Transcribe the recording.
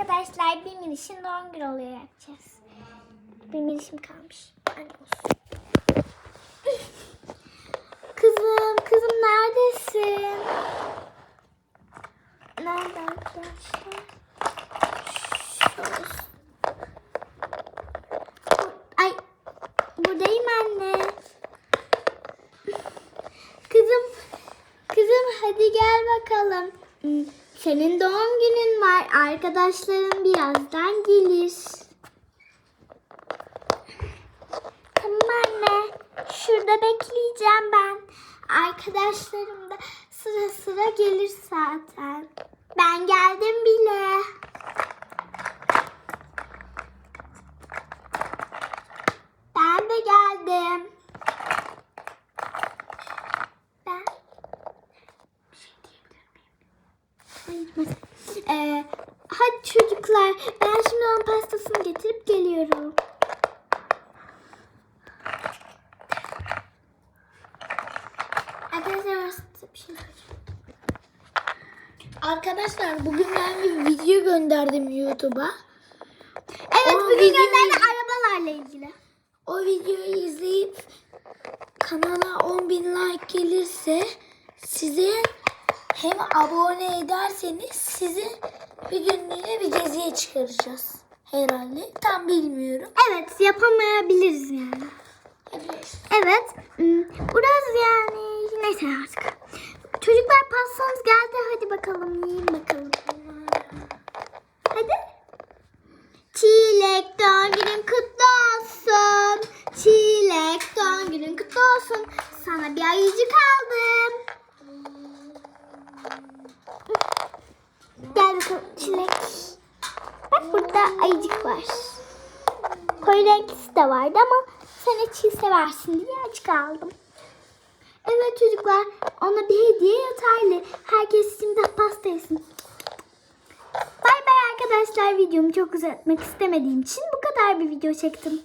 arkadaşlar bir minişin doğum günü oluyor yapacağız. Bir minişim kalmış. Kızım, kızım neredesin? Nerede arkadaşlar? Şurası. Ay, buradayım anne. Kızım, kızım hadi gel bakalım. Senin doğum günün var. Arkadaşların birazdan gelir. Tamam anne. Şurada bekleyeceğim ben. Arkadaşlarım da sıra sıra gelir zaten. Ben geldim bile. Ben de geldim. Ben bir şey diyebilir miyim? Hayır, mesela- Ee, hadi çocuklar ben şimdi onun pastasını getirip geliyorum. Arkadaşlar bir şey. Arkadaşlar bugün ben bir video gönderdim YouTube'a. Evet O bugün videoyu- gönderdi arabalarla ilgili. O videoyu izleyip kanala 10.000 like gelirse size hem abone ederseniz sizi bir günlüğüne bir geziye çıkaracağız. Herhalde. Tam bilmiyorum. Evet yapamayabiliriz yani. Hadi. Evet. hmm, Biraz yani neyse artık. Çocuklar pastanız geldi. Hadi bakalım yiyin bakalım. Hadi. Çilek doğum günün kutlu olsun. Çilek doğum günün kutlu olsun. Sana bir ayıcık aldım. Çilek. Bak burada ayıcık var. Koyu renklisi de vardı ama sen çiğ seversin diye açık aldım. Evet çocuklar ona bir hediye yeterli. Herkes şimdi pasta yesin. Bay bay arkadaşlar videomu çok uzatmak istemediğim için bu kadar bir video çektim.